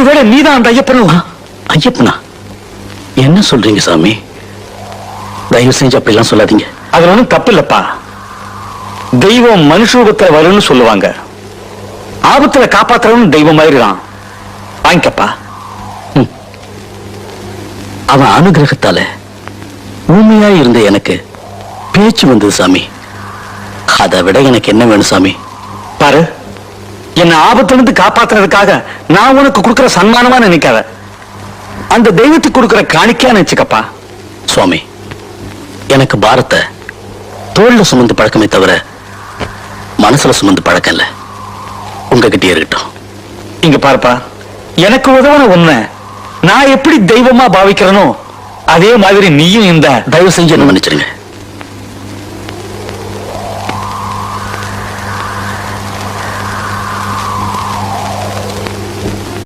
ஒருவேளை நீதான் அந்த ஐயப்பனும் ஐயப்பனா? என்ன சொல்றீங்க சாமி? தயவு செஞ்சு அப்படிலாம் சொல்லாதீங்க. அதுல ஒண்ணும் தப்பு இல்லப்பா தெய்வம் மனுஷரூபத்துல வரும்னு சொல்லுவாங்க. ஆபத்துல காப்பாத்துறவன் தெய்வம் மாதிரி தான் வாங்கிக்கப்பா அவன் அனுகிரகத்தால ஊமையா இருந்த எனக்கு பேச்சு வந்தது சாமி. அதை விட எனக்கு என்ன வேணும் சாமி? பாரு என்ன ஆபத்துல இருந்து காப்பாத்துறதுக்காக நான் உனக்கு கொடுக்கிற சன்மானமா நினைக்காத. அந்த தெய்வத்துக்கு கொடுக்கிற காணிக்கையா நினைச்சுக்கப்பா. சுவாமி எனக்கு பாரத்தை தோல்ல சுமந்து பழக்கமே தவிர மனசுல சுமந்து பழக்கம் இல்ல. உங்ககிட்டயே இருக்கட்டும். இங்க பாருப்பா எனக்கு உதவன உன்னை நான் எப்படி தெய்வமா பாவிக்கிறேனோ அதே மாதிரி நீயும் இந்த தயவு செஞ்சு என்ன மன்னிச்சிருங்க.